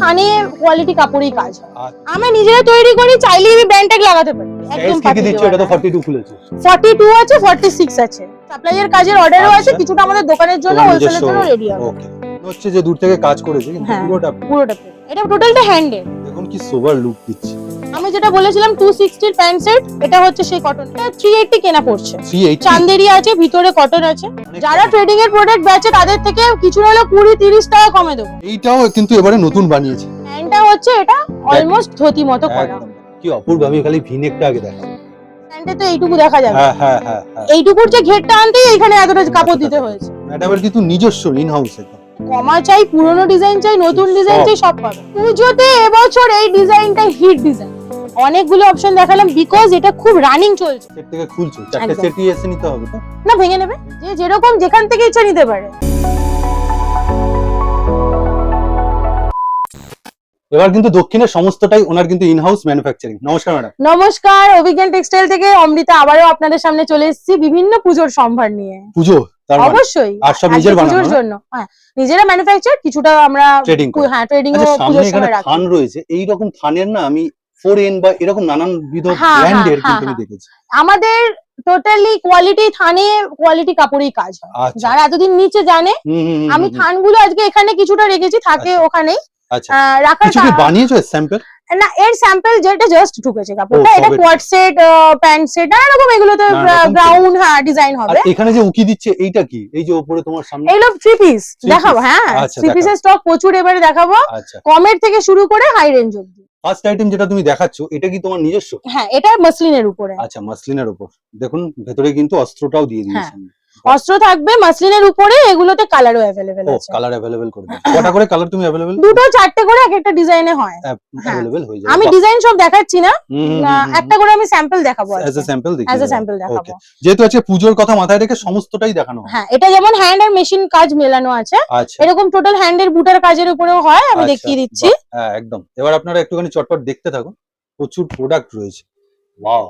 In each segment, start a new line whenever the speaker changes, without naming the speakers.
থানে quality কাপড়ই কাজ। আমি নিজে তৈরি করি চাইলে আমি ব্র্যান্ড ট্যাগ লাগাতে পারি।
একদম কি দিচ্ছ? এটা তো 42 খুলেছে।
42 আছে 46 আছে। সাপ্লাইয়ের কাজের অর্ডারও আছে
আচ্ছা।
কিছুটা আমাদের দোকানের জন্য হোলসেলের জন্য রেডি আছে
ওকে হচ্ছে যে দূর থেকে কাজ করেছে কিন্তু
হ্যাঁ।
পুরোটা
পুরোটা এটা টোটালটা হ্যান্ডেড
দেখুন কি সুপার লুক দিচ্ছে।
আমি যেটা বলেছিলাম 260 এর প্যান্ট সেট এটা হচ্ছে সেই কটন এটা 380 কেনা পড়ছে।
380
চান্দেরি আছে ভিতরে কটন আছে। যারা ট্রেডিং এর প্রোডাক্ট বেচে তাদের থেকে কিছু হলো 20 30 টাকা কমে দেবো।
এইটাও কিন্তু এবারে নতুন বানিয়েছে।
প্যান্টটা হচ্ছে এটা অলমোস্ট ধুতি মতো করা
কি অপূর্ব আমি খালি ভিনেকটা আগে
প্যান্টে তো এইটুকু দেখা যাবে।
হ্যাঁ হ্যাঁ হ্যাঁ হ্যাঁ।
এইটুকুর যে ঘেরটা আনতেই এখানে এতটা কাপড় দিতে হয়েছে।
ম্যাডামের কিন্তু নিজস্ব ইন হাউস একদম
কমা চাই পুরনো ডিজাইন চাই নতুন ডিজাইন চাই সব পাবে। পুজোতে এবছর এই ডিজাইনটা হিট ডিজাইন অনেকগুলো অপশন দেখালাম বিকজ এটা খুব রানিং চলছে।
সেট থেকে খুলছো চারটে। সেটই এসে নিতে হবে তো?
না ভেঙে নেবে। যে যেরকম যেখান থেকে ইচ্ছা নিতে পারে।
এবার কিন্তু দক্ষিণের সমস্তটাই ওনার কিন্তু ইন হাউস ম্যানুফ্যাকচারিং নমস্কার ম্যাডাম
নমস্কার অভিজ্ঞান টেক্সটাইল থেকে অমৃতা আবারও আপনাদের সামনে চলে এসেছি বিভিন্ন পুজোর সম্ভার নিয়ে।
পুজো মানে?
অবশ্যই।
আর সব নিজের বানানো,
পুজোর
না?
জন্য। হ্যাঁ নিজেরা ম্যানুফ্যাকচার কিছুটা আমরা
ট্রেডিং
হ্যাঁ ট্রেডিং ও
আচ্ছা
পুজোর সময় রাখি।
থান রয়েছে। এই রকম থানের না আমি ফোর এন বা এরকম নানান বিধ
হ্যাঁ,
ব্র্যান্ডের
হ্যাঁ,
কিন্তু আমি
হ্যাঁ।
দেখেছি।
আমাদের টোটালি কোয়ালিটি থানে কোয়ালিটি কাপড়েই কাজ হয়।
আচ্ছা।
যারা এতদিন নিচে জানে আমি থানগুলো আজকে এখানে কিছুটা রেখেছি থাকে
আচ্ছা।
ওখানেই।
আচ্ছা।
রাখার
বানিয়েছো স্যাম্পল
না এর স্যাম্পল যেটা জাস্ট ঢুকেছে কাপড়টা এটা
সবে-
সেট প্যান্ট সেট নানা রকম এগুলোতে গ্রাউন্ড হ্যাঁ ডিজাইন হবে।
এখানে যে উকি দিচ্ছে এইটা কি? এই যে উপরে তোমার সামনে
এইগুলো থ্রি পিস দেখাবো হ্যাঁ থ্রি পিসের স্টক প্রচুর এবারে দেখাবো। কমের থেকে শুরু করে হাই রেঞ্জ অব্দি
ফার্স্ট আইটেম যেটা তুমি দেখাচ্ছ এটা কি তোমার নিজস্ব?
হ্যাঁ এটা মাসলিনের উপরে।
আচ্ছা মাসলিনের উপর। দেখুন ভেতরে কিন্তু অস্ত্রটাও দিয়ে
হ্যাঁ।
দিয়েছেন
অস্ত্র থাকবে মাসলিনের উপরে এগুলোতে কালারও
ও
আছে।
কালার অ্যাভেলেবেল করে কটা করে কালার তুমি অ্যাভেলেবেল
দুটো চারটে করে এক একটা ডিজাইনে হয়।
অ্যাভেলেবেল হয়ে। যাবে।
আমি ডিজাইন সব দেখাচ্ছি না। একটা করে আমি স্যাম্পল দেখাবো
অ্যাজ এ স্যাম্পল দেখি
অ্যাজ এ স্যাম্পল দেখাবো।
যেহেতু আজকে পুজোর কথা মাথায় রেখে সমস্তটাই দেখানো
হ্যাঁ। এটা যেমন হ্যান্ড আর মেশিন কাজ মেলানো আছে
আচ্ছা।
এরকম টোটাল হ্যান্ডের বুটার কাজের উপরেও হয় আমি
আচ্ছা,
দেখিয়ে দিচ্ছি।
হ্যাঁ একদম। এবার আপনারা একটুখানি চটপট দেখতে থাকুন। প্রচুর প্রোডাক্ট রয়েছে। ওয়াও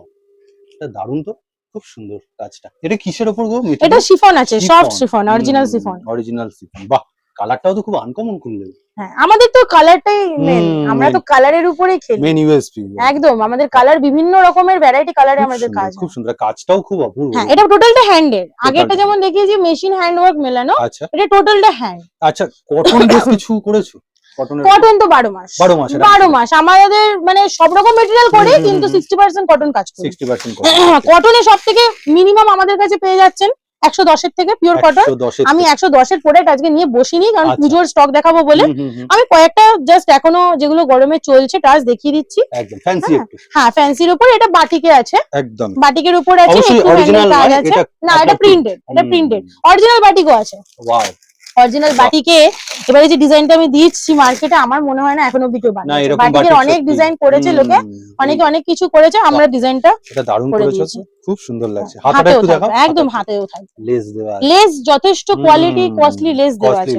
এটা দারুণ তো। খুব সুন্দর কাজটা এটা কিসের উপর গো?
এটা শিফন আছে soft chiffon original chiffon.
Original chiffon বাহ! কালারটাও তো খুব আনকমন খুললে
হ্যাঁ আমাদের তো কালারটাই মেন আমরা তো। কালারের উপরেই খেলি।
মেন ইউএসপি
একদম আমাদের কালার বিভিন্ন রকমের ভ্যারাইটি কালারে আমাদের কাজ
খুব সুন্দর। কাজটাও খুব অপূর্ব।
হ্যাঁ এটা টোটালটা হ্যান্ডের আগেরটা. যেমন দেখিয়েছি মেশিন হ্যান্ড ওয়ার্ক মেলানো
আচ্ছা।
এটা টোটালটা হ্যান্ড
আচ্ছা কটন বেশ কিছু করেছ?
কটন তো বারো মাস।
বারো মাস
বারো মাস। আমাদের মানে সব রকম মেটেরিয়াল করি কিন্তু সিক্সটি পার্সেন্ট কটন কাজ করি। কটনে সব থেকে মিনিমাম আমাদের কাছে পেয়ে যাচ্ছেন একশো দশের থেকে পিওর কটন আমি একশো দশের প্রোডাক্ট আজকে নিয়ে বসিনি কারণ
আচ্ছা।
পুজোর স্টক দেখাবো বলে। আমি কয়েকটা জাস্ট এখনও যেগুলো গরমে চলছে টাচ দেখিয়ে দিচ্ছি। হ্যাঁ, ফ্যান্সির উপর এটা বাটিকে আছে।
একদম।
বাটিকের উপর আছে না এটা প্রিন্টেড এটা প্রিন্টেড অরিজিনাল বাটিকও আছে। অরিজিনাল বাটিকে এবারে যে ডিজাইনটা আমি দিচ্ছি মার্কেটে আমার মনে হয় না এখনও
না
বানিয়েছে বাটিকের অনেক ডিজাইন করেছে লোকে অনেকে অনেক কিছু করেছে আমরা ডিজাইনটা
এটা দারুণ
করে
করেছ। খুব সুন্দর লাগছে। হাতাটা একটু দেখাও।
একদম হাতেও থাকবে।
লেস দেওয়া আছে।
লেস যথেষ্ট কোয়ালিটি কস্টলি লেস দেওয়া আছে।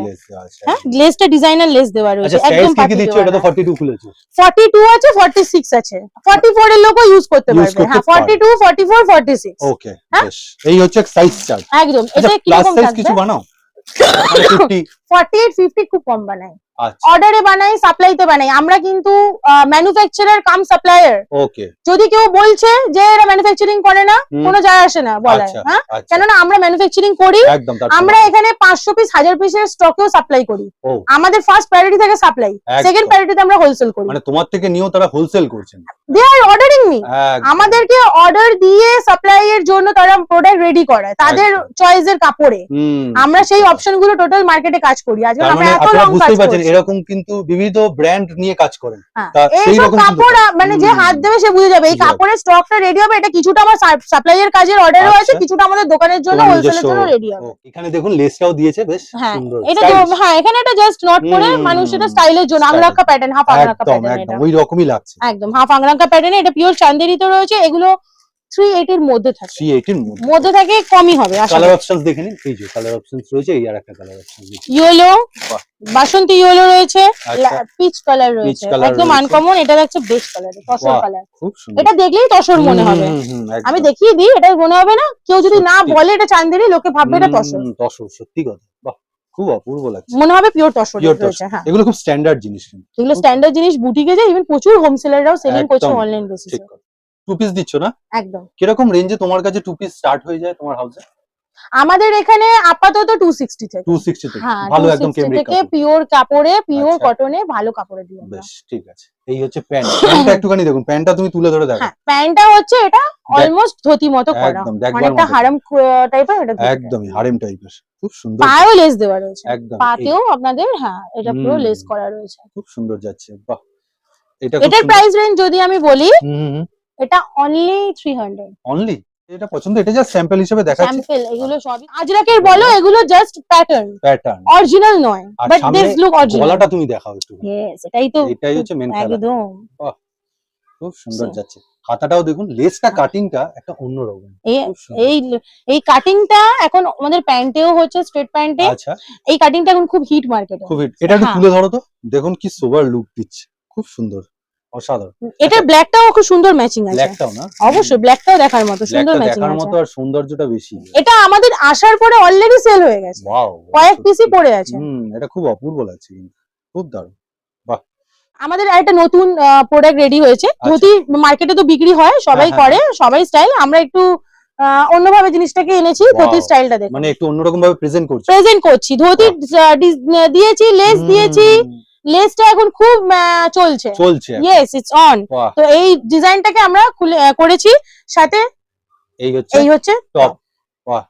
হ্যাঁ লেসটা ডিজাইনার লেস দেওয়া রয়েছে
আচ্ছা
একদম
কি দিচ্ছ? এটা তো 42 খুলেছো।
42 আছে 46 আছে। 44 এর লোকও ইউজ করতে পারবে। হ্যাঁ
পারবে।
42 44 46
ওকে
হ্যাঁ?
এই হচ্ছে সাইজ চার্ট
একদম এটা কি রকম
সাইজ কিছু বানাও? মানে 50
48 50 খুব কম বানাই
আচ্ছা।
অর্ডারে বানাই সাপ্লাইতে বানাই আমরা কিন্তু ম্যানুফ্যাকচারার কাম সাপ্লায়ার
ওকে
যদি কেউ বলছে যে এরা ম্যানুফ্যাকচারিং করে না কোনো যায় আসে না বলার
আচ্ছা
হ্যাঁ?
আচ্ছা।
কেননা আমরা ম্যানুফ্যাকচারিং করি আমরা এখানে পাঁচশো পিস হাজার পিসের স্টকেও সাপ্লাই করি। আমাদের ফার্স্ট প্রায়োরিটি থাকে সাপ্লাই। সেকেন্ড প্রায়োরিটিতে আমরা হোলসেল করি।
মানে তোমার থেকে নিয়েও তারা হোলসেল করছেন।
দে আর অর্ডারিং মি আমাদেরকে অর্ডার দিয়ে সাপ্লাই এর জন্য তারা প্রোডাক্ট রেডি করায় তাদের চয়েসের কাপড়ে। আমরা সেই অপশনগুলো টোটাল মার্কেটে কাজ করি। আজকে
তার
আমরা
মানে
এত লং কাজ করছি।
এরকম কিন্তু বিবিধ ব্র্যান্ড নিয়ে কাজ করেন।
হ্যাঁ,
সেই রকম
কাপড় মানে যে হাত দেবে সে বুঝে যাবে। এই কাপড়ের স্টকটা রেডি হবে এটা কিছুটা আমার সাপ্লাই এর কাজের অর্ডারও আছে
আচ্ছা।
কিছুটা আমাদের দোকানের জন্য হোলসেলের জন্য রেডি হবে।
এখানে দেখুন লেসটাও দিয়েছে বেশ
হ্যাঁ
সুন্দর।
এটা হ্যাঁ এখানে একটা জাস্ট নট করে মানুষ এটা স্টাইলের জন্য।
Angrakha
pattern half angrakha pattern
একদম ওই রকমই লাগছে।
একদম হাফ আংরাক্কা প্যাটার্নে এটা পিওর চান্দেরিতে রয়েছে এগুলো থ্রি এইটির মধ্যে থাকে।
থ্রি এইটির মধ্যে
থাকে কমই হবে
কালার অপশনস দেখে নিন। এই যে কালার অপশনস রয়েছে এই আর একটা কালার অপশন
ইয়েলো বাসন্তী ইয়েলো রয়েছে
আচ্ছা।
পিচ কালার রয়েছে। একদম আনকমন এটা দেখছে বেস্ট কালার তসর কালার এটা দেখলেই তসর মনে হবে। আমি দেখিয়ে দিই এটা মনে হবে না। কেউ যদি না বলে এটা চান্দেরি লোকে ভাববে এটা তসর।
তসর সত্যি কথা। বাহ খুব অপূর্ব লাগছে।
মনে হবে পিওর রয়েছে হ্যাঁ।
এগুলো খুব স্ট্যান্ডার্ড জিনিস
এগুলো স্ট্যান্ডার্ড জিনিস বুটিকে যায় ইভেন প্রচুর হোম সেলাররাও সেলিং করছে অনলাইন বেসিসে
টু পিস দিচ্ছ না?
একদম।
কীরকম রেঞ্জে তোমার কাছে টু পিস স্টার্ট হয়ে যায় তোমার হাউসে
আমাদের এখানে আপাতত টু সিক্সটি থেকে।
টু সিক্সটি থেকে।
হ্যাঁ
ভালো একদম কেমব্রিক
থেকে পিওর কাপড়ে পিওর
আচ্ছা।
কটনে ভালো কাপড়ে আমরা
বেশ ঠিক আছে। এই হচ্ছে প্যান্ট। প্যান্টটা একটুখানি দেখুন প্যান্টটা তুমি তুলে ধরে দেখো।
হ্যাঁ প্যান্টটা হচ্ছে এটা অলমোস্ট ধুতি মতো করা। অনেকটা হারাম টাইপের এটা
একদমই হারাম টাইপের খুব সুন্দর।
পায়েও লেস দেওয়া রয়েছে।
একদম
পাতেও আপনাদের হ্যাঁ এটা পুরো লেস করা রয়েছে।
খুব সুন্দর যাচ্ছে বাহ। এটা
এটার প্রাইস রেঞ্জ যদি আমি বলি
হুম।
এটা অনলি থ্রি হান্ড্রেড
অনলি এটা পছন্দ? এটা জাস্ট স্যাম্পল হিসেবে দেখাচ্ছি।
স্যাম্পল এগুলো সবই। আজরাকের বলো এগুলো জাস্ট প্যাটার্ন
প্যাটার্ন
অরিজিনাল নয় বাট দিস লুক অরিজিনাল
গলাটা তুমি দেখাও একটু।
ইয়েস এটাই তো
এটাই হচ্ছে মেন খেলা
একদম।
খুব সুন্দর যাচ্ছে। হাতাটাও দেখুন লেসটা
হ্যাঁ।
কাটিংটা একটা অন্যরকম
এই এই কাটিংটা এখন আমাদের প্যান্টেও হচ্ছে স্ট্রেট প্যান্টে।
আচ্ছা।
এই কাটিংটা এখন খুব হিট মার্কেটে
খুব hit। এটা একটু
হ্যাঁ।
তুলে ধরো তো। দেখুন কি সোবার লুক দিচ্ছে। খুব সুন্দর। অসাধারণ।
এটার ব্ল্যাকটাও খুব সুন্দর ম্যাচিং আছে।
ব্ল্যাকটাও না?
অবশ্যই ব্ল্যাকটাও দেখার মতো সুন্দর ম্যাচিং
দেখার মতো আর সৌন্দর্যটা বেশি।
এটা আমাদের আসার পরে অলরেডি সেল হয়ে গেছে।
ওয়াও
কয়েক পিসই পড়ে আছে।
হুম এটা খুব অপূর্ব লাগছে কিন্তু। খুব দারুণ।
আমাদের একটা নতুন প্রোডাক্ট রেডি হয়েছে। ধুতি মার্কেটে তো বিক্রি হয় সবাই
আচ্ছা। হ্যাঁ,
করে সবাই স্টাইল আমরা একটু অন্যভাবে জিনিসটাকে এনেছি
Wow.
স্টাইলটা দেখো
মানে একটু অন্যরকম ভাবে প্রেজেন্ট করছে।
প্রেজেন্ট করছি ডিস- দিয়েছি লেস দিয়েছি। লেসটা এখন খুব চলছে।
চলছে
ইয়েস ইটস অন তো এই ডিজাইনটাকে আমরা করেছি। সাথে
এই হচ্ছে
এই হচ্ছে
টপ বাহ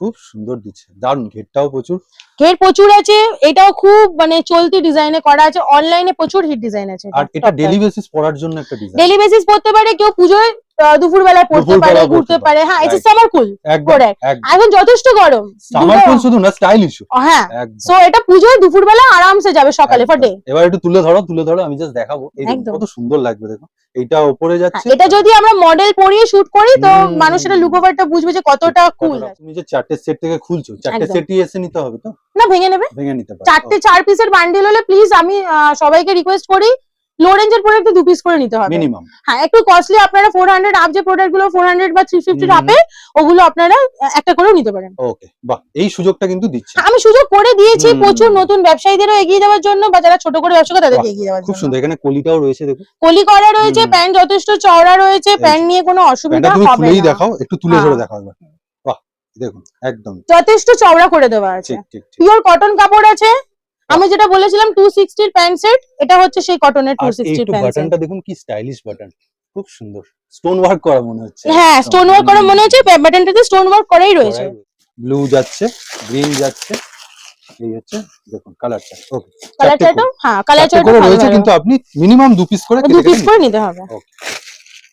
খুব সুন্দর দিচ্ছে। দারুণ ঘেরটাও প্রচুর।
ঘের প্রচুর আছে। এটাও খুব মানে চলতি ডিজাইনে করা আছে। অনলাইনে প্রচুর হিট ডিজাইন আছে।
আর এটা ডেলি বেসিস পরার জন্য একটা ডিজাইন
ডেলি বেসিস পড়তে পারে। কেউ পুজোয় দুপুর বেলায় পড়তে পারে ঘুরতে
পারে।
হ্যাঁ এটা সামার কুল এখন যথেষ্ট গরম।
সামার ফুল শুধু না স্টাইলিশ
হ্যাঁ। সো এটা পুজোয় দুপুর বেলা আরামসে যাবে সকালে ফর ডে
এবার একটু তুলে ধরো তুলে ধরো আমি জাস্ট দেখাবো। এই কত সুন্দর লাগবে দেখো এইটা উপরে যাচ্ছে।
এটা যদি আমরা মডেল পরিয়ে শুট করি তো। মানুষ এটা লুক ওভারটা বুঝবে যে কতটা কুল
তুমি যে চারটে সেট থেকে খুলছো চারটে। সেটই এসে নিতে হবে তো?
না ভেঙে নেবে।
ভেঙে নিতে পারো।
চারটে চার পিসের বান্ডিল হলে প্লিজ আমি সবাইকে রিকোয়েস্ট করি লো রেঞ্জের প্রোডাক্ট দু পিস করে নিতে হবে।
মিনিমাম
হ্যাঁ একটু কস্টলি আপনারা ফোর হান্ড্রেড আপ যে প্রোডাক্টগুলো ফোর হান্ড্রেড বা থ্রি ফিফটির
হুম।
আপে ওগুলো আপনারা একটা করেও নিতে পারেন।
ওকে বাহ এই সুযোগটা কিন্তু দিচ্ছে।
আমি সুযোগ করে দিয়েছি প্রচুর নতুন ব্যবসায়ীদেরও এগিয়ে যাওয়ার জন্য বা যারা ছোট করে ব্যবসা করে তাদেরকে এগিয়ে যাওয়ার
খুব সুন্দর এখানে কলিটাও রয়েছে দেখো
কলি করা রয়েছে প্যান্ট যথেষ্ট চওড়া রয়েছে প্যান্ট নিয়ে কোনো অসুবিধা হবে না।
দেখাও একটু তুলে
হ্যাঁ।
ধরে দেখাও একবার। বাহ দেখুন। একদম
যথেষ্ট চওড়া করে দেওয়া আছে। পিওর কটন কাপড় আছে। আমি যেটা বলেছিলাম টু সিক্সটির প্যান্ট সেট এটা হচ্ছে সেই কটনের টু
আর
সিক্সটির
একটু
প্যান্ট
বাটনটা দেখুন কি স্টাইলিশ বাটন খুব সুন্দর। স্টোন ওয়ার্ক করা মনে হচ্ছে।
হ্যাঁ স্টোন ওয়ার্ক করা মনে হচ্ছে বাটনটাতে স্টোন ওয়ার্ক করাই রয়েছে।
ব্লু যাচ্ছে গ্রিন যাচ্ছে এই হচ্ছে দেখুন কালারটা ওকে
কালার চার্টও হ্যাঁ কালার চার্টও
করে রয়েছে কিন্তু আপনি মিনিমাম দু পিস করে
দু পিস করে নিতে হবে।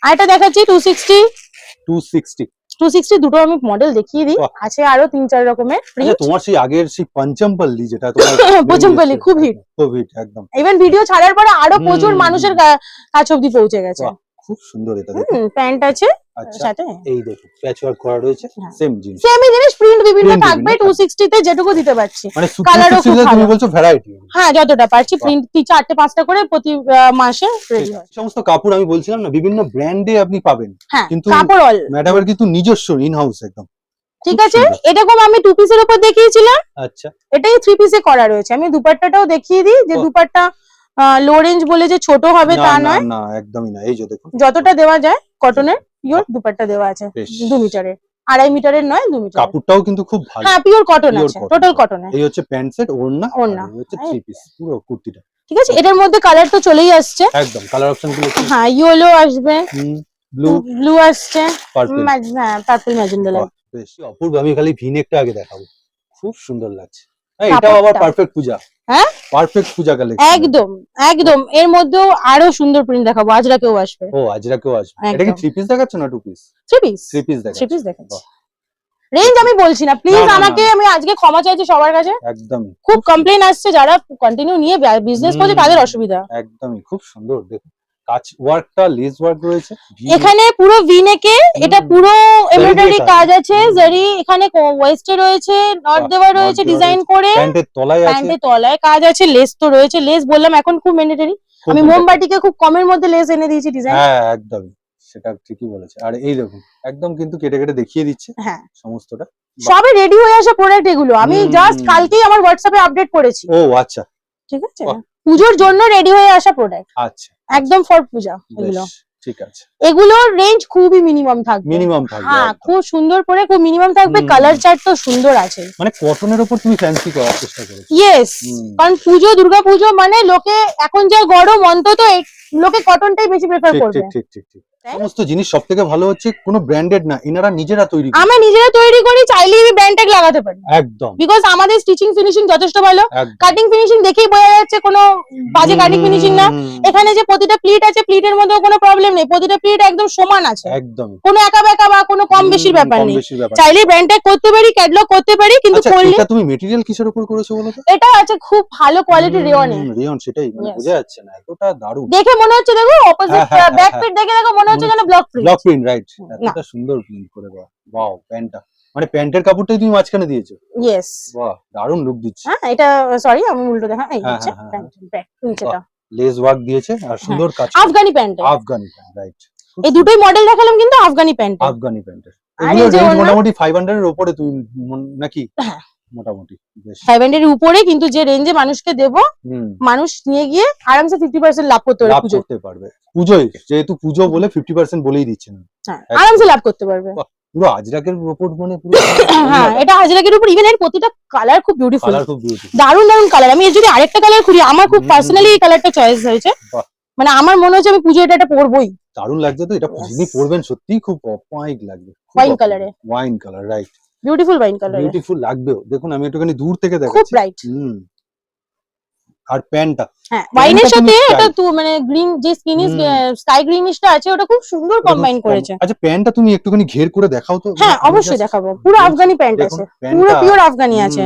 আর এটা দেখাচ্ছি টু সিক্সটি
টু সিক্সটি
দুটো আমি মডেল দেখিয়ে দিই। আছে আরও তিন চার রকমের
আচ্ছা তোমার সেই আগের সেই পঞ্চমপল্লি যেটা তোমার
পঞ্চমপল্লি, খুব হিট
খুব হিট একদম।
ইভেন ভিডিও ছাড়ার পরে আরও প্রচুর মানুষের কাছ অব্দি পৌঁছে গেছে।
খুব সুন্দর এটা দেখুন।
প্যান্ট আছে
আচ্ছা
সাথে।
এই দেখুন প্যাচ ওয়ার্ক করা রয়েছে
হ্যাঁ।
সেম জিনিস।
সেমই জিনিস প্রিন্ট বিভিন্ন থাকবে
বিভিন্ন
টু সিক্সটিতে যেটুকু দিতে পারছি।
মানে
Colour ও খুব
তুমি বলছো ভ্যারাইটি
হ্যাঁ যতটা পারছি। প্রিন্ট চারটে পাঁচটা করে প্রতি মাসে রেডি হয়।
সমস্ত কাপড় আমি বলছিলাম না বিভিন্ন ব্র্যান্ডে আপনি পাবেন।
হ্যাঁ
কিন্তু-
কাপড় অল
ম্যাডামের কিন্তু নিজস্ব ইন হাউস একদম।
ঠিক আছে এরকম আমি টু পিসের উপর দেখিয়েছিলাম।
আচ্ছা।
এটাই থ্রি পিসে করা রয়েছে। আমি দুপাট্টাটাও দেখিয়ে দিই যে দুপাট্টা লো রেঞ্জ বলে যে ছোট হবে তা নয়।
না একদমই না এই যে দেখুন।
যতটা দেওয়া যায় কটনের পিওর দুপাট্টা দেওয়া আছে। দু মিটারের। আড়াই মিটারের নয় দু মিটার
কাপড়টাও কিন্তু খুব ভালো।
হ্যাঁ পিওর কটন আছে টোটাল কটন
এই হচ্ছে প্যান্ট সেট ওড়না
ওড়না।
হচ্ছে থ্রি পিস পুরো কুর্তিটা।
ঠিক আছে এটার মধ্যে কালার তো চলেই আসছে।
একদম কালার অপশনগুলো
হ্যাঁ ইয়েলো আসবে
ব্লু
ব্লু আসছে। হ্যাঁ পার্পল ম্যাজেন্ডা
বাহ, বেশ অপূর্ব আমি খালি ভিনেকটা আগে দেখাবো। খুব সুন্দর লাগছে। হ্যাঁ, আবার পারফেক্ট পূজা।
হ্যাঁ?
পারফেক্ট পূজা কালেকশন
একদম একদম। এর মধ্যেও আরও সুন্দর প্রিন্ট দেখাবো। আজরাকেও আসবে।
ও আজরা কেউ আসবে। এটা কি থ্রি পিস দেখাচ্ছ না two
piece three
piece three
piece
three
piece দেখাচ্ছি। রেঞ্জ আমি বলছি না। প্লিজ। আমাকে আমি আজকে ক্ষমা চাইছি সবার কাছে।
একদমই।
খুব কমপ্লেন আসছে যারা কন্টিনিউ নিয়ে বিজনেস করছে তাদের অসুবিধা।
একদমই। খুব সুন্দর। দেখুন কাজ ওয়ার্কটা লেস ওয়ার্ক রয়েছে
এখানে পুরো ভিনেকে এটা পুরো এমব্রয়ডারি
কাজ।
আছে। জারি এখানে ওয়েস্টে রয়েছে নট দেওয়া রয়েছে ডিজাইন করে।
প্যান্টের তলায় আছে।
প্যান্টে তলায় কাজ আছে লেস তো রয়েছে। লেস বললাম এখন খুব ম্যান্ডেটরি আমি। মোমবাটিকে খুব কমের মধ্যে লেস এনে দিয়েছি ডিজাইন
হ্যাঁ একদমই সেটা ঠিকই বলেছে। আর এই দেখুন একদম কিন্তু কেটে কেটে দেখিয়ে দিচ্ছে
হ্যাঁ।
সমস্তটা।
সবে রেডি হয়ে আসা প্রোডাক্ট এগুলো। আমি জাস্ট কালকেই আমার হোয়াটসঅ্যাপে আপডেট করেছি।
ও আচ্ছা।
ঠিক আছে? পুজোর জন্য রেডি হয়ে আসা প্রোডাক্ট
আচ্ছা।
একদম ফর পূজা এগুলো।
ঠিক আছে।
এগুলোর রেঞ্জ খুবই মিনিমাম থাকবে।
মিনিমাম থাকবে
হ্যাঁ খুব সুন্দর পরে খুব মিনিমাম থাকবে। কালার চার্ট তো সুন্দর আছে।
মানে কটনের উপর তুমি ফ্যান্সি করার চেষ্টা করেছ
ইয়েস কারণ পুজো দুর্গা পুজো মানে লোকে এখন যা গরম অন্তত লোকে কটনটাই বেশি প্রেফার করবে।
ঠিক ঠিক ঠিক ঠিক? সমস্ত জিনিস সব থেকে ভালো হচ্ছে কোনো ব্র্যান্ডেড না এনারা নিজেরা তৈরি।
আমরা নিজেরা তৈরি করি চাইলেই আমি ব্র্যান্ড ট্যাগ লাগাতে পারি।
একদম।
বিকজ আমাদের স্টিচিং ফিনিশিং যথেষ্ট ভালো। কাটিং ফিনিশিং দেখেই বোঝা যাচ্ছে কোনো বাজে কাটিং ফিনিশিং না। এখানে যে প্রতিটা প্লিট আছে প্লিটের মধ্যেও কোনো প্রবলেম নেই। প্রতিটা প্লিট একদম সমান আছে।
একদম।
কোনো একা বেকা বা কোনো কম বেশির ব্যাপার নেই। চাইলে ব্র্যান্ড ট্যাগ করতে পারি ক্যাটলগ করতে পারি কিন্তু
আচ্ছা
করলে
এটা তুমি মেটেরিয়াল কিসের উপর করেছ বলো তো?
এটা আছে খুব ভালো কোয়ালিটির রেওয়ানে
রেয়ন সেটাই মানে বোঝা যাচ্ছে না এতটা দারুণ।
দেখে মনে হচ্ছে দেখো অপোজিট
হ্যাঁ, হ্যাঁ,
ব্যাক
হ্যাঁ,
পিট দেখে দেখো মনে হচ্ছে যেন block
print block print
right
এতটা সুন্দর প্রিন্ট করে ওয়াও প্যান্টটা। মানে প্যান্টের কাপড়টাই তুমি মাঝখানে দিয়েছ?
ইয়েস
বাহ দারুণ লুক দিচ্ছে।
হ্যাঁ এটা সরি আমি উল্টো দেখা এই
হ্যাঁ,
হচ্ছে
হ্যাঁ, হ্যাঁ,
প্যান্ট ব্যাক নিচেটা
লেস ওয়ার্ক দিয়েছে আর সুন্দর কাজ
Afghani pant
Afghani pant right
এই দুটোই মডেল দেখালাম কিন্তু আফগানি প্যান্ট
আফগানি
যে
মোটামুটি ফাইভ হান্ড্রেড এর উপরে তুমি নাকি?
হ্যাঁ।
মোটামুটি
ফাইভ হান্ড্রেড উপরে কিন্তু যে রেঞ্জে মানুষকে দেবো মানুষ নিয়ে গিয়ে আরামসে ফিফটি পার্সেন্ট লাভ করতে পারবে
লাভ করতে পারবে। পুজোয় যেহেতু পুজো বলে ফিফটি পার্সেন্ট বলেই দিচ্ছেন একদম।
আরামসে লাভ করতে পারবে।
পুরো আজরাকের উপর মানে পুরো
হ্যাঁ এটা হাজরাকের উপর ইভেন এর প্রতিটা কালার খুব বিউটিফুল
কালার খুব বিউটিফুল
দারুণ দারুণ কালার আমি এর যদি আরেকটা কালার খুঁড়ি আমার খুব পার্সোনালি এই কালারটা চয়েস হয়েছে। মানে আমার মনে হচ্ছে আমি পুজো এটা পরবই।
দারুণ লাগছে তো এটা. যিনি পরবেন সত্যিই খুব অপাইক লাগবে।
colour এ।
Wine colour right
beautiful wine colour
beautiful লাগবেও। দেখুন আমি একটুখানি দূর থেকে
খুব
দেখাচ্ছি।
ব্রাইট
হুম। আর প্যান্টটা।
হ্যাঁ ওয়াইনের সাথে এটা তো মানে গ্রিন যে স্কিনিশ
হুম।
স্কাই গ্রিনিশটা আছে ওটা খুব সুন্দর কম্বাইন করেছে।
আচ্ছা প্যান্টটা তুমি একটুখানি ঘের করে দেখাও তো।
হ্যাঁ অবশ্যই দেখাবো। পুরো আফগানি প্যান্ট আছে। পুরো পিওর আফগানি আছে।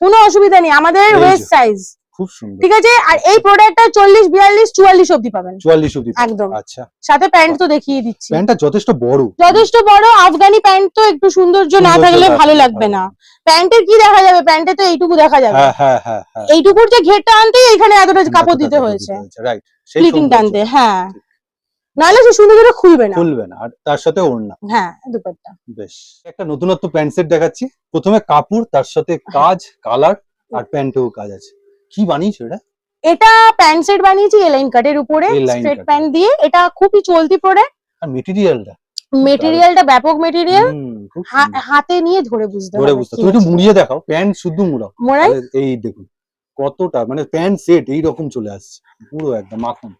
কোনো অসুবিধা নেই। আমাদের ওয়েস্ট সাইজ
খুব সুন্দর।
ঠিক আছে? আর এই প্রোডাক্টটা চল্লিশ বিয়াল্লিশ চুয়াল্লিশ অব্দি পাবেন।
চুয়াল্লিশ অব্দি
একদম।
আচ্ছা।
সাথে প্যান্ট তো দেখিয়ে দিচ্ছি।
প্যান্টটা যথেষ্ট বড়।
যথেষ্ট বড় আফগানি প্যান্ট তো একটু সৌন্দর্য না থাকলে ভালো লাগবে না। প্যান্টের কি দেখা যাবে? প্যান্টে তো এইটুকু দেখা যাবে।
হ্যাঁ হ্যাঁ হ্যাঁ হ্যাঁ।
এইটুকুর যে ঘেরটা আনতেই এখানে এতটা কাপড় দিতে হয়েছে।
রাইট সেই
টানতে হ্যাঁ। নাহলে সে সৌন্দর্যটা খুলবে না।
খুলবে না আর তার সাথে ওড়না।
হ্যাঁ দুপাট্টা।
বেশ। একটা নতুনত্ব প্যান্ট সেট দেখাচ্ছি। প্রথমে কাপড় তার সাথে কাজ কালার আর প্যান্টেও কাজ আছে। কি বানিয়েছো এটা?
এটা প্যান্ট সেট বানিয়েছি এলাইন কাটের উপরে স্ট্রেট প্যান্ট দিয়ে। এটা খুবই চলতি প্রোডাক্ট
আর মেটেরিয়ালটা
মেটেরিয়ালটা ব্যাপক মেটেরিয়াল হাতে নিয়ে ধরে বুঝতে
ধরে বুঝতে তুমি একটু। মুড়িয়ে দেখাও প্যান্ট শুদ্ধ মুড়াও।
মোড়াই?
এই দেখুন কতটা মানে প্যান্ট সেট এই রকম চলে আসছে। পুরো একদম মাখন।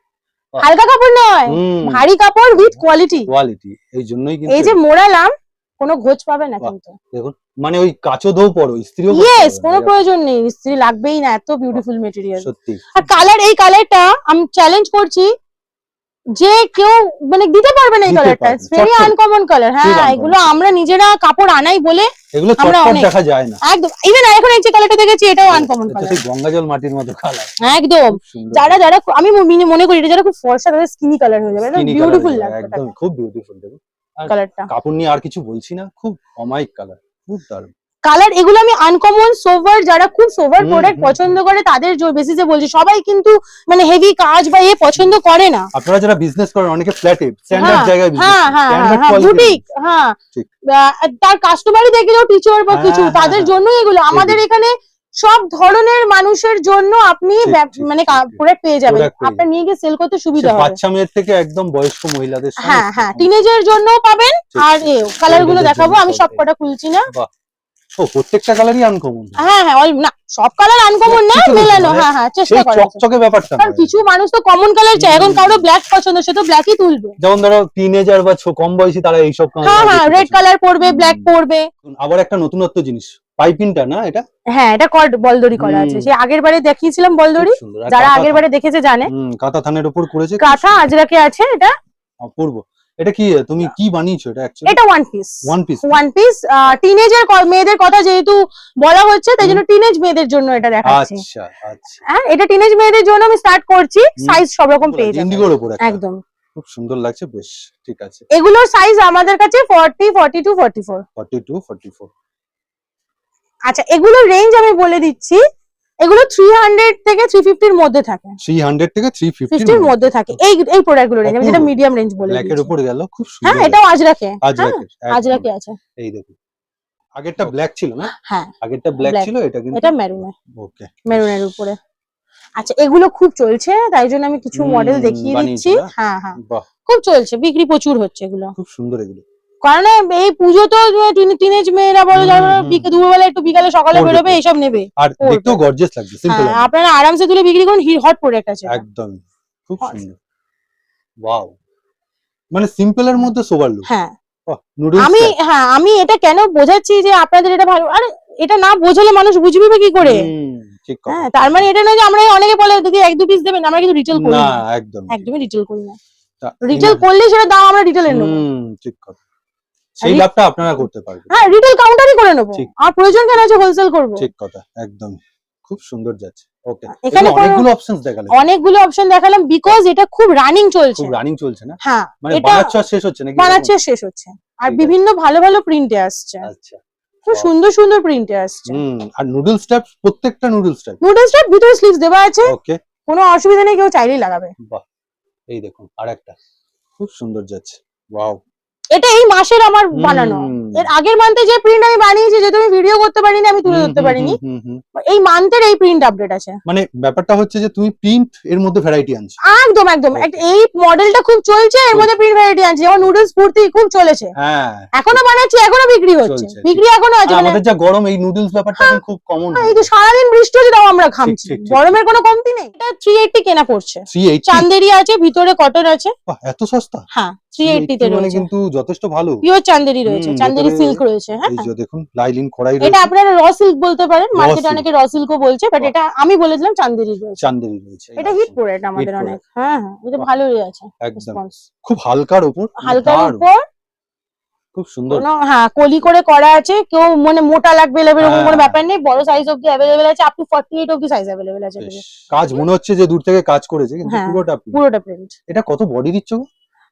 হালকা কাপড় নয় ভারী কাপড় উইথ কোয়ালিটি
কোয়ালিটি এই জন্যই কিন্তু
এই যে মোড়ালাম কোনো ঘোচ পাবে না কিন্তু।
দেখুন মানে ওই কাচো ধোও পড়ো ইস্ত্রিও করতে
ইয়েস কোনো প্রয়োজন নেই ইস্ত্রি লাগবেই না এত বিউটিফুল মেটেরিয়াল
সত্যি।
আর কালার এই কালারটা আমি চ্যালেঞ্জ করছি যে কেউ মানে দিতে পারবে না এই কালারটা ভেরি আনকমন কালার হ্যাঁ এগুলো আমরা নিজেরা কাপড় আনাই বলে
এগুলো
আমরা
চটপট দেখা যায় না।
একদম ইভেন এখন এই যে কালারটা দেখেছি এটাও আনকমন কালার
সেই গঙ্গা জল মাটির মতো কালার
একদম। যারা যারা আমি মনে- মনে করি এটা যারা খুব ফর্সা তাদের স্কিনি কালার হয়ে যাবে। বিউটিফুল লাগবে
একদম খুব বিউটিফুল দেখুন।
কালারটা
কাপড় নিয়ে আর কিছু বলছি না খুব অমায়িক কালার খুব দারুণ।
কালার এগুলো আমি আনকমন সোভার যারা খুব সোভার প্রোডাক্ট পছন্দ করে তাদের বেসিসে বলছি সবাই কিন্তু মানে হেভি কাজ বা এ পছন্দ করে না।
আপনারা যারা বিজনেস করেন অনেকে ফ্ল্যাটে স্ট্যান্ডার্ড
হ্যাঁ,
জায়গায় বিজনেস
হ্যাঁ হ্যাঁ হ্যাঁ। হ্যাঁ বুটিক হ্যাঁ তার কাস্টমারই দেখলেও টিচার বা
হ্যাঁ,
কিছু
হ্যাঁ,
তাদের
হ্যাঁ।
জন্যই এগুলো। আমাদের এখানে সব ধরনের মানুষের জন্য আপনি মানে। প্রোডাক্ট পেয়ে যাবেন। আপনার নিয়ে গিয়ে সেল করতে সুবিধা হবে।
বাচ্চা মেয়ের থেকে একদম বয়স্ক মহিলাদের
হ্যাঁ হ্যাঁ। টিনেজের জন্য পাবেন। আর।
কালারগুলো
দেখাবো আমি
সব
কটা খুলছি না।
ও প্রত্যেকটা কালারই আনকমন
হ্যাঁ হ্যাঁ না সব কালার আনকমন না মেলানো।
মানে
হ্যাঁ হ্যাঁ চেষ্টা করা
চকচকে ব্যাপারটা
কারণ কিছু মানুষ তো কমন কালার চায়। এখন কারও ব্ল্যাক পছন্দ সে তো ব্ল্যাকই তুলবে।
যেমন ধরো টিনেজার বা ছো- কম বয়সী তারা এইসব
হ্যাঁ হ্যাঁ রেড কালার পরবে ব্ল্যাক পরবে।
আবার একটা নতুনত্ব জিনিস। পাইপিংটা না এটা?
হ্যাঁ এটা কর্ড বলদরি করা আছে। সে আগের বারে দেখিয়েছিলাম বলদড়ি। যারা আগের বারে দেখেছে জানে।
কাঁথা থানের উপর করেছে
কাঁথা আজরাকে আছে এটা।
অপূর্ব। এটা কি তুমি আচ্ছা। কি বানিয়েছো এটা অ্যাকচুয়ালি
এটা one piece
one piece
one piece teenager মেয়েদের কথা যেহেতু বলা হচ্ছে তাই জন্য টিনেজ মেয়েদের জন্য এটা দেখাচ্ছি।
আচ্ছা আচ্ছা।
হ্যাঁ এটা টিনেজ মেয়েদের জন্য আমি স্টার্ট করছি। সাইজ সব রকম পেয়ে যাবে।
ইন্ডিগোর উপর
একদম।
খুব সুন্দর লাগছে বেশ ঠিক আছে।
এগুলোর সাইজ আমাদের কাছে 40
42 44 42 44
আচ্ছা এগুলোর রেঞ্জ আমি বলে দিচ্ছি। এগুলো থ্রি হান্ড্রেড থেকে থ্রি ফিফটির মধ্যে থাকে।
থ্রি হান্ড্রেড থেকে থ্রি
ফিফটির
ফিফটির
মধ্যে থাকে। এই এই প্রোডাক্টগুলো রেঞ্জ আমি যেটা মিডিয়াম রেঞ্জ বলে
ব্ল্যাকের
দিচ্ছি।
উপর গেল খুব
হ্যাঁ
সুন্দর।
এটাও আজরাকে
আজরাকের
আজরাকে আছে।
এই দেখুন। আগেরটা ব্ল্যাক ছিল না?
হ্যাঁ
আগেরটা ব্ল্যাক ছিল এটা কিন্তু
এটা মেরুনে
ওকে
মেরুনের উপরে। আচ্ছা এগুলো খুব চলছে তাই জন্য আমি কিছু মডেল দেখিয়ে দিচ্ছি। হ্যাঁ হ্যাঁ। খুব চলছে বিক্রি প্রচুর হচ্ছে এগুলো।
খুব সুন্দর এগুলো।
কারণ এই পুজো তো টিনেজ মেয়েরা বলো যারা দুপুরবেলা একটু বিকালে সকালে বেরোবে। এইসব নেবে।
আর। দেখতেও গর্জিয়াস লাগছে সিম্পল
আপনারা আরামসে তুলে বিক্রি করুন হট প্রোডাক্ট আছে।
একদম খুব সুন্দর। ওয়াও মানে সিম্পল এর মধ্যে সোবার লুক
হ্যাঁ। আমি হ্যাঁ আমি এটা কেন বোঝাচ্ছি যে আপনাদের এটা ভালো আরে এটা না বোঝালে মানুষ বুঝবে কি করে? হ্যাঁ তার মানে এটা নয় যে আমরা অনেকে বলে যদি এক দু পিস দেবেন আমরা কিন্তু রিটেল করি
না। একদম।
একদমই রিটেল করি না। রিটেল করলে সেটা দাম আমরা রিটেলে নেব।
হুম ঠিক কথা। সেই লাভটা আপনারা করতে পারবেন।
হ্যাঁ রিটেল কাউন্টারই করে নেব। আর প্রয়োজন কেন আছে হোলসেল করব?
ঠিক কথা একদম। খুব সুন্দর যাচ্ছে। ওকে
এখানে
এখানে অনেকগুলো অপশনস দেখালে
অনেকগুলো অপশন দেখালাম বিকজ এটা খুব রানিং চলছে।
খুব রানিং চলছে না?
হ্যাঁ
মানে বানাচ্ছ আর শেষ হচ্ছে নাকি?
বানাচ্ছে শেষ হচ্ছে। আর বিভিন্ন ভালো ভালো প্রিন্টে আসছে।
আচ্ছা।
খুব সুন্দর সুন্দর প্রিন্টে আসছে।
হুম আর নুডলস টাইপ প্রত্যেকটা নুডল নুডলস টাইপ
নুডলসটা ভিতরে স্লিভস দেওয়া আছে।
ওকে
কোনো অসুবিধা নেই কেউ চাইলেই লাগাবে।
বাহ এই দেখুন আরেকটা। খুব সুন্দর যাচ্ছে। ওয়াও
এটা এই মাসের আমার বানানো। এর আগের মান্থে যে প্রিন্ট আমি বানিয়েছি যেহেতু আমি ভিডিও করতে পারিনি আমি তুলে ধরতে পারিনি। এই মান্থের এই প্রিন্ট আপডেট আছে।
মানে ব্যাপারটা হচ্ছে যে তুমি প্রিন্ট এর মধ্যে ভ্যারাইটি আনছো।
একদম একদম। এই মডেলটা খুব চলছে এর মধ্যে প্রিন্ট ভ্যারাইটি আছে যেমন নুডলস ফুর্তি খুব চলেছে।
হ্যাঁ।
এখনও বানাচ্ছি এখনও বিক্রি হচ্ছে। বিক্রি এখনও আছে মানে
আমাদের যা গরম এই নুডলস ব্যাপারটা খুব কমন
হ্যাঁ, এই তো সারাদিন বৃষ্টি হচ্ছে তাও আমরা খামছি। গরমের কোনো কমতি নেই। এটা থ্রি এইটটি কেনা পড়ছে। চান্দেরি আছে ভিতরে কটন আছে।
এত সস্তা?
হ্যাঁ। থ্রি এইটটি তে
মানে
রয়েছে।
কিন্তু যথেষ্ট ভালো।
পিওর চান্দেরি রয়েছে। চান্দেরি সিল্ক রয়েছে হ্যাঁ।
এই যে দেখুন লাইলিন কড়াই
এটা আপনারা র সিল্ক বলতে পারেন মার্কেটে। অনেকে র সিল্কও বলছে বাট এটা আমি বলে দিলাম চান্দেরি রয়েছে।
চান্দেরি রয়েছে
এটা হিট প্রোডাক্ট আমাদের অনেক। হ্যাঁ হ্যাঁ এটা ভালোই আছে
একদম। খুব হালকার উপর
হালকার
দারুণ,
উপর।
খুব সুন্দর।
হ্যাঁ কলি করে করা আছে কেউ মানে মোটা লাগবে এলেবেল এরকম কোনো
হ্যাঁ।
ব্যাপার নেই বড় সাইজ অব্দি অ্যাভেলেবেল আছে আপনি টু ফর্টি এইট অব্দি সাইজ অ্যাভেলেবেল আছে
কাজ মনে হচ্ছে যে দূর থেকে কাজ করেছে কিন্তু
হ্যাঁ,
পুরোটা
পুরোটা প্রিন্ট
এটা কত বডি দিচ্ছ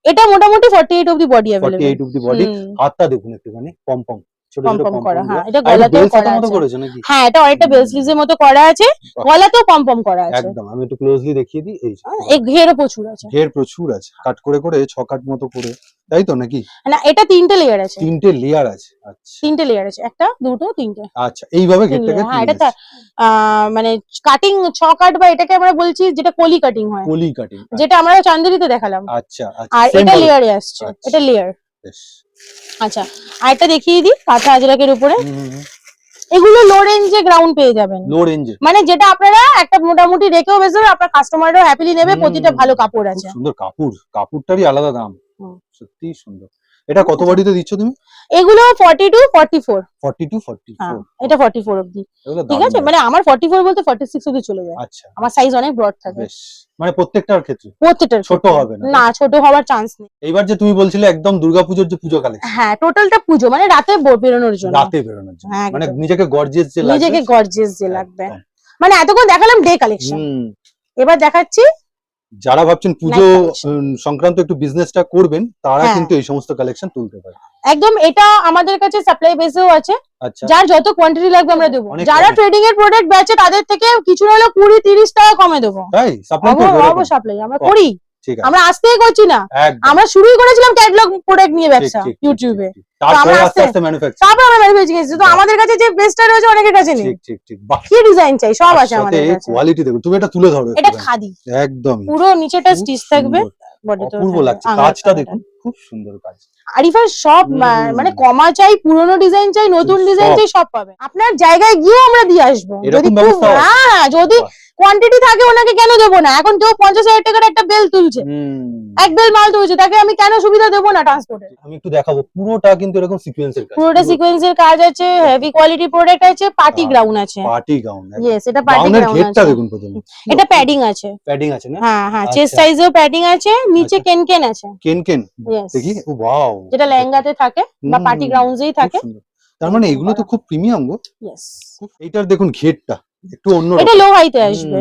এটা মোটামুটি ফর্টি এইট অব্দি body
forty
available
eight the body হাতটা দেখুন একটুখানি পম পম ছোট ছোট
পম
পম
করা হ্যাঁ এটা
আর একটু
গলাতেও করা
set-এর মতো
আছে।
করেছে নাকি?
হ্যাঁ এটা অনেকটা মতো করা আছে
বাহ।
গলাতেও পম পম করা আছে।
একদম আমি একটু ক্লোজলি দেখিয়ে দিই এই
হ্যাঁ, এই ঘেরও প্রচুর আছে।
ঘের প্রচুর আছে কাট করে করে ছ কাট মতো করে তাই তো নাকি?
না এটা তিনটে লেয়ার আছে।
তিনটে লেয়ার আছে আচ্ছা।
তিনটে লেয়ার আছে একটা দুটো তিনটে।
আচ্ছা এইভাবে ঘেরটাকে
হ্যাঁ এটা মানে কাটিং ছ কাট বা এটাকে আমরা বলছি যেটা কলি কাটিং হয়।
কলি কাটিং
যেটা আমরা চান্দেরিতে দেখালাম।
আচ্ছা আচ্ছা
আর এটা লেয়ারে আসছে
আচ্ছা।
এটা লেয়ার। আচ্ছা আরেকটা দেখিয়ে দিই কাঁচা আজরাকের উপরে। এগুলো লো রেঞ্জে গ্রাউন্ড পেয়ে যাবেন।
লো রেঞ্জে
মানে যেটা আপনারা একটা মোটামুটি রেখেও বেশ আপনার কাস্টমাররাও হ্যাপিলি নেবে প্রতিটা ভালো কাপড় আছে।
সুন্দর কাপড় কাপড়টারই আলাদা দাম। সত্যি সুন্দর। এটা কত বডিতে দিচ্ছ তুমি?
এগুলো forty two forty four
forty two forty
হ্যাঁ এটা ফর্টি ফোর অব্দি ঠিক আছে? মানে আমার ফর্টি ফোর বলতে ফর্টি সিক্স অব্দি চলে যায়।
আচ্ছা।
আমার সাইজ অনেক ব্রড থাকে।
বেশ। মানে প্রত্যেকটার ক্ষেত্রে?
প্রত্যেকটার
ছোট হবে না,
না ছোট হওয়ার চান্স নেই।
এইবার যে তুমি বলছিলে একদম দুর্গাপুজোর যে পুজো কালেকশন
হ্যাঁ টোটালটা পুজো মানে রাতে বেরোনোর জন্য।
রাতে বেরোনোর জন্য।
হ্যাঁ,
মানে নিজেকে গর্জিয়াস যে লাগবে।
নিজেকে গর্জিয়াস যে লাগবে। মানে এতক্ষণ দেখালাম ডে কালেকশন
হুম।
এবার দেখাচ্ছি
যারা ভাবছেন পুজো সংক্রান্ত একটু বিজনেসটা করবেন তারা
হ্যাঁ।
কিন্তু এই সমস্ত কালেকশন তুলতে পারে।
একদম এটা আমাদের কাছে সাপ্লাই বেসেও আছে।
আচ্ছা।
যার যত কোয়ান্টিটি লাগবে আমরা দেবো। যারা ট্রেডিং এর প্রোডাক্ট বেচে তাদের থেকে কিছু হলো কুড়ি তিরিশ টাকা কমে দেবো।
তাই? সাপ্লাই
আমরা করি। আমরা আজকেই করছি না। আমরা শুরুই করেছিলাম ক্যাটলগ প্রোডাক্ট নিয়ে ব্যবসা ইউটিউবে
ঠিক, ঠিক। তারপরে আস্তে
আস্তে-
আস্তে ম্যানুফ্যাকচার
তারপর আমরা ম্যানুফ্যাকচারিং তো আমাদের কাছে যে বেস্টটা রয়েছে অনেকের কাছে নেই।
ঠিক ঠিক ঠিক
কি ডিজাইন চাই? সব আছে আমাদের কাছে।
কোয়ালিটি দেখো তুমি এটা তুলে ধরো
এটা খাদি।
একদম
পুরো নিচেটা স্টিচ থাকবে। বডিতে
অপূর্ব লাগছে। কাজটা দেখুন খুব সুন্দর কাজ।
আরিফার সব মানে কমা চাই পুরনো ডিজাইন চাই নতুন ডিজাইন চাই সব পাবে। আপনার জায়গায় গিয়েও আমরা দিয়ে আসব। যদি হ্যাঁ যদি। কোয়ান্টিটি থাকে ওনাকে কেন দেবো না? এখন কেউ পঞ্চাশ হাজার টাকার একটা বেল তুলছে। এক বেল মাল তুলছে তাকে আমি কেন সুবিধা দেবো না ট্রান্সপোর্টের
আমি একটু দেখাবো পুরোটা কিন্তু এরকম সিকোয়েন্সের কাজ।
পুরোটা সিকোয়েন্সের কাজ আছে হেভি কোয়ালিটি প্রোডাক্ট আছে পার্টি
বাহ।
গ্রাউন্ড আছে।
পার্টি গাউন
ইয়েস এটা পার্টি গ্রাউন্ড আছে।
দেখুন প্রথমে।
এটা প্যাডিং আছে।
প্যাডিং আছে না?
হ্যাঁ হ্যাঁ
আচ্ছা।
চেস্ট সাইজেও প্যাডিং আছে নিচে
আচ্ছা।
কেন কেন আছে?
কেন কেন?
ইয়েস
দেখি? ও ওয়াও
যেটা লেহেঙ্গাতে থাকে বা পার্টি গ্রাউন্ডসেই থাকে।
তার মানে এগুলো তো খুব প্রিমিয়াম গো।
ইয়েস
এইটার দেখুন ঘেরটা। একটু অন্য
এটা লো হাইতে আসবে।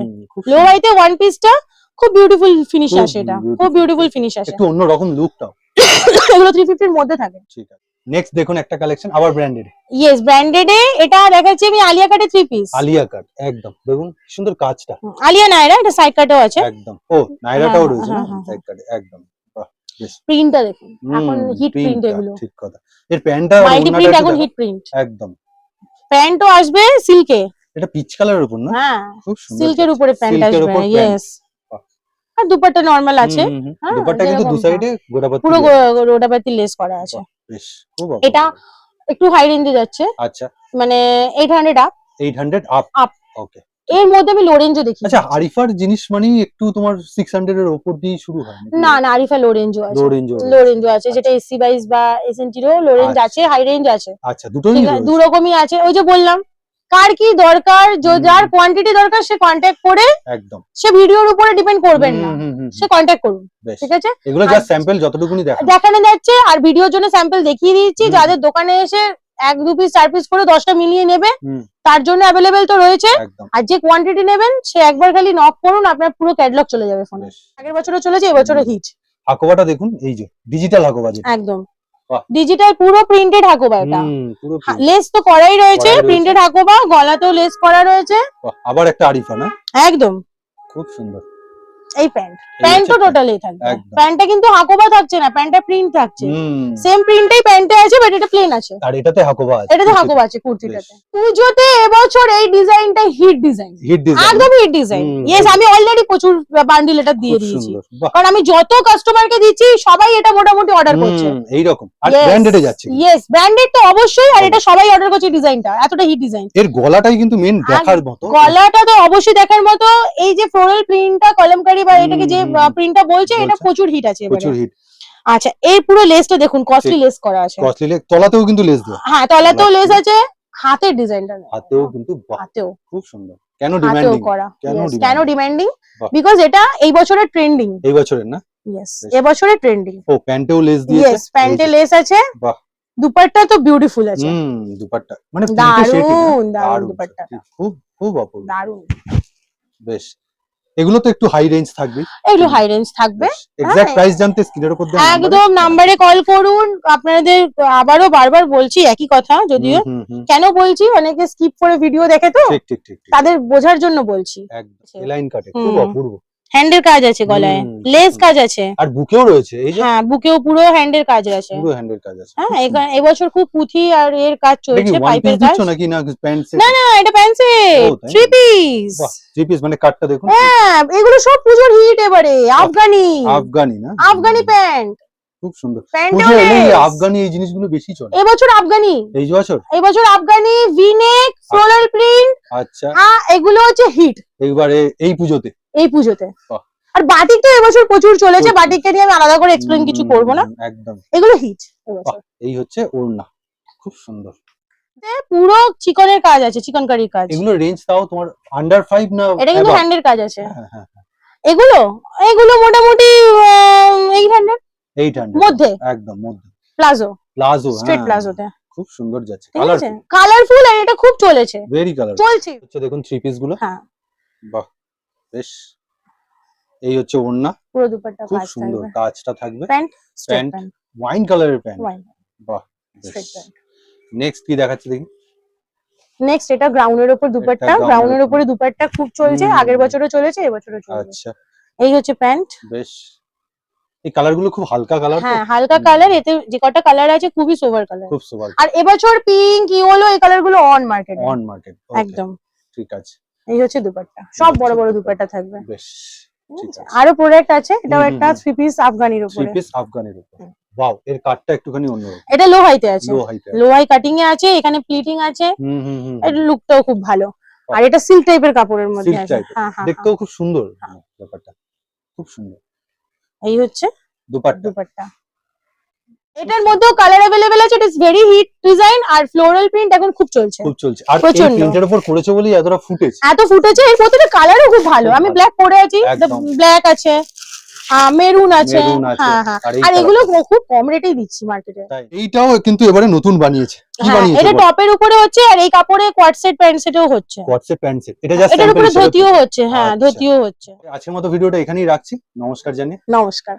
লো হাইতে ওয়ান পিসটা খুব বিউটিফুল ফিনিশ আসে এটা। খুব বিউটিফুল ফিনিশ আসে।
একটু অন্য রকম লুকটাও
এগুলো থ্রি ফিফটির মধ্যে থাকে।
ঠিক আছে। নেক্সট দেখুন একটা কালেকশন আবার ব্র্যান্ডেড
ইয়েস ব্র্যান্ডেড এ এটা দেখাচ্ছি আমি আলিয়া কাটে থ্রি পিস
আলিয়া কাট একদম। দেখুন কি সুন্দর কাজটা।
আলিয়া নায়রা এটা সাইড কাটেও আছে।
একদম। ও নাইরাটাও
হ্যাঁ,
রয়েছে না?
হ্যাঁ, হ্যাঁ,
সাইড কাটে একদম।
প্রিন্টটা দেখুন। এখন হিট প্রিন্ট এগুলো।
ঠিক কথা। এর প্যান্টটা
মাল্টি প্রিন্ট এখন হিট প্রিন্ট
একদম।
প্যান্টও আসবে সিল্কে
এটা পিচ কালারের উপর না?
হ্যাঁ
খুব সুন্দর
সিল্কের উপরে প্যান্ট আসবে
উপর
ইয়েস আর দুপাট্টা নরমাল আছে। হ্যাঁ,
দুপাট্টা কিন্তু দু সাইডে গোড়াপাতি
পুরো। রোডাপাতি লেস করা আছে।
বেশ খুব
এটা একটু হাই রেঞ্জে যাচ্ছে।
আচ্ছা।
মানে eight hundred
up eight hundred
up
okay
এর মধ্যে আমি লো রেঞ্জও দেখি
আচ্ছা আরিফার জিনিস মানেই একটু তোমার সিক্স হান্ড্রেড এর ওপর দিয়ে শুরু হয়
না না আরিফা লো রেঞ্জও আছে।
লো রেঞ্জ
লো আছে। যেটা এসি বাইস বা এসএনটিরও লো রেঞ্জ
আচ্ছা।
আছে হাই রেঞ্জ আছে।
আচ্ছা দুটোই
দু রকমই আছে। ওই যে বললাম কার কি দরকার যার কোয়ান্টিটি দরকার সে কন্ট্যাক্ট করে
একদম।
সে ভিডিওর উপরে ডিপেন্ড করবেন না। সে কন্ট্যাক্ট করুন ঠিক আছে?
এগুলো জাস্ট স্যাম্পল যতটুকুনি দেখা
দেখানো যাচ্ছে আর ভিডিওর জন্য স্যাম্পল দেখিয়ে
হুম।
যাদের দোকানে এসে এক দু পিস চার পিস করে দশটা মিলিয়ে নেবে তার জন্য অ্যাভেলেবেল তো রয়েছে। আর যে কোয়ান্টিটি নেবেন সে একবার খালি নক করুন আপনার পুরো ক্যাটলগ চলে যাবে ফোনে আগের বছরও চলেছে এবছরও হিট
হাকোবাটা দেখুন এই যে ডিজিটাল হাকোবা
একদম। ডিজিটাল পুরো প্রিন্টেড হাকোবা এটা। লেস তো করাই রয়েছে প্রিন্টেড হাকোবা গলাতেও লেস করা রয়েছে।
আবার একটা আরিফা না?
একদম।
খুব সুন্দর।
এই প্যান্ট। প্যান্টও টোটালি থাকবে। প্যান্টটা কিন্তু হাকোবা থাকছে না প্যান্টটা প্রিন্ট থাকছে। সেম প্যান্টে আছে বাট এটা প্লেন আছে।
আর এটাতে হাকোবা আছে
এটাতে হাকোবা আছে কুর্তিটাতে। পুজোতে এবছর এই ডিজাইনটা হিট ডিজাইন
হিট ডিজাইন
একদম হিট ডিজাইন ইয়েস আমি অলরেডি প্রচুর বান্ডিল এটা দিয়ে দিয়েছি। কারণ আমি যত কাস্টমারকে দিচ্ছি সবাই এটা মোটামুটি অর্ডার করছে।
এই রকম আর ব্র্যান্ডেডে যাচ্ছে।
ইয়েস ব্র্যান্ডেড তো অবশ্যই আর এটা সবাই অর্ডার করছে ডিজাইনটা। এতটা হিট ডিজাইন
এর গলাটাই কিন্তু মেন দেখার মতো।
গলাটা তো অবশ্যই দেখার মতো। এই যে ফ্লোরাল প্রিন্টটা কলমকারি বা এটাকে যে প্রিন্টটা বলছে এটা প্রচুর হিট আছে
প্রচুর হিট
আচ্ছা এই পুরো লেসটা দেখুন কস্টলি লেস করা আছে।
কস্টলি লেস তলাতেও কিন্তু লেস দেওয়া।
হ্যাঁ তলাতেও লেস আছে হাতের ডিজাইনটা
হাতেও কিন্তু
হাতেও।
খুব সুন্দর। কেন ডিমান্ডিং
করা।
কেন
কেন ডিমান্ডিং বিকজ এটা এই বছরের ট্রেন্ডিং
এই বছরের না?
ইয়েস
বেশ।
এবছরের ট্রেন্ডিং
ও প্যান্টেও লেস দিয়েছে?
ইয়েস প্যান্টে লেস আছে।
বাহ।
দুপাট্টা তো বিউটিফুল আছে।
হুম দুপাট্টা। মানে
দারুণ
দারুণ
দুপাট্টা।
খুব খুব অপূর্ব।
দারুণ
বেশ। এগুলো তো একটু হাই রেঞ্জ থাকবে।
এগুলো হাই রেঞ্জ থাকবে।
এক্সাক্ট
হ্যাঁ।
প্রাইস জানতে স্ক্রিনের উপর
একদম নম্বরে কল করুন। আপনাদের আবারও বারবার বলছি একই কথা যদিও কেন বলছি? অনেকে স্কিপ করে ভিডিও দেখে তো?
ঠিক ঠিক ঠিক ঠিক।
তাদের বোঝার জন্য বলছি।
একদম। লাইন কাটে খুব অপূর্ব।
হ্যান্ডের কাজ আছে গলায়।
হুম,
লেস কাজ আছে।
আর বুকেও রয়েছে এই যে?
হ্যাঁ বুকেও পুরো হ্যান্ডের কাজ আছে।
পুরো হ্যান্ডের কাজ আছে।
হ্যাঁ এখানে- এবছর খুব পুঁথি আর এর কাজ
এটা কি
চলছে
ওয়ান
পাইপের কাজ
দিচ্ছ নাকি না প্যান্ট
না না এটা
ও, তাই
থ্রি পিস
বাহ থ্রি পিস মানে কাটটা দেখুন।
হ্যাঁ এগুলো সব পুজোর হিট এবারে আফগানি।
আফগানি না?
আফগানি প্যান্ট
খুব সুন্দর। পুজো
লেস
আফগানি এই জিনিসগুলো বেশি চলে।
এবছর আফগানি।
এই যে বছর?
এবছর আফগানি ভিনেক ফ্লোরাল প্রিন্ট
আচ্ছা।
হ্যাঁ এগুলো হচ্ছে হিট
এইবারে এই পুজোতে।
এই পুজোতে। আর বাটিক তো এবছর প্রচুর চলেছে। বাটিককে নিয়ে আমি আলাদা করে এক্সপ্লেন কিছু করব না।
একদম।
এগুলো হিট
এই হচ্ছে ওড়না। খুব সুন্দর।
পুরো চিকনের কাজ আছে চিকন কারির কাজ।
এগুলো রেঞ্জ তাও তোমার আন্ডার ফাইভ না
এটা কিন্তু হ্যান্ডের কাজ আছে।
হ্যাঁ হ্যাঁ
এগুলো? এগুলো মোটামুটি এইট হান্ড্রেড
এইট হান্ড্রেড
মধ্যে।
একদম মধ্যে।
প্লাজো
প্লাজো
স্ট্রেট প্লাজোতে
খুব সুন্দর যাচ্ছে।
আছে। কালারফুল আর এটা খুব চলেছে।
ভেরি কালার
চলছে।
দেখুন থ্রি পিসগুলো।
হ্যাঁ।
বাহ। বেশ। এই হচ্ছে ওড়না।
পুরো দুপাট্টা
খুব সুন্দর কাজটা থাকবে।
প্যান্ট প্যান্ট
ওয়াইন কালারের প্যান্ট। বাহ নেক্সট কি দেখাচ্ছে দেখি?
নেক্সট এটা গ্রাউন্ডের উপর দুপাট্টা। গ্রাউন্ডের
উপর।
উপরে দুপাট্টা খুব চলছে আগের বছরও চলেছে এবছরও চলছে
আচ্ছা।
এই হচ্ছে প্যান্ট।
বেশ। এই কালারগুলো খুব হালকা কালার
হ্যাঁ হালকা কালার। এতে যে কটা কালার আছে খুবই সোভার কালার।
খুব সোভার।
আর এবছর পিঙ্ক ইয়েলো এই কালারগুলো অন মার্কেট
অন মার্কেট
একদম।
ঠিক আছে।
এই হচ্ছে দুপাট্টা। সব বড় বড় দুপাট্টা থাকবে।
বেশ
আরও প্রোডাক্ট আছে এটাও একটা। থ্রি পিস আফগানির
থ্রি
উপরে
পিস আফগানের উপর। ওয়াও এর কাটটা একটুখানি অন্য
এটা লো হাইতে আছে।
Low height
low high cutting এ আছে এখানে প্লিটিং আছে।
হুম হুম হুম
এর লুকটাও খুব ভালো। আর এটা সিল্ক টাইপের কাপড়ের মধ্যে আছে। হ্যাঁ হ্যাঁ
দেখতেও খুব সুন্দর ব্যাপারটা। খুব সুন্দর।
হ্যাঁ। এই হচ্ছে
দুপাট্টা।
দুপাট্টা। এটার মধ্যেও কালার अवेलेबल আছে it is very hit design R floral print এখন খুব চলছে
খুব চলছে আর এই
প্রচন্ড।
প্রিন্টের উপর করেছে বলেই এতটা ফুটেছে
এত ফুটেছে এর প্রত্যেকটা কালারও খুব ভালো
খুব
আমি
ভালো।
ব্ল্যাক পরে আছি
একদম।
ব্ল্যাক আছে মেরুন আছে
মেরুন আছে
হ্যাঁ হ্যাঁ
আর এই
আর
colour
এগুলো খুব কম রেটেই দিচ্ছি মার্কেটে
তাই এইটাও কিন্তু এবারে নতুন বানিয়েছে কি
হ্যাঁ
বানিয়েছে
এটা টপের উপরে হচ্ছে আর এই কাপড়ে কোয়াড সেট প্যান্ট সেটও হচ্ছে
হোয়াটসঅ্যাপ প্যান্ট সেট এটা জাস্ট
এটার উপরে ধুতিও হচ্ছে হ্যাঁ
আচ্ছা।
ধুতিও হচ্ছে
আজকের মতো ভিডিওটা এখানেই রাখছি নমস্কার জানিয়ে
নমস্কার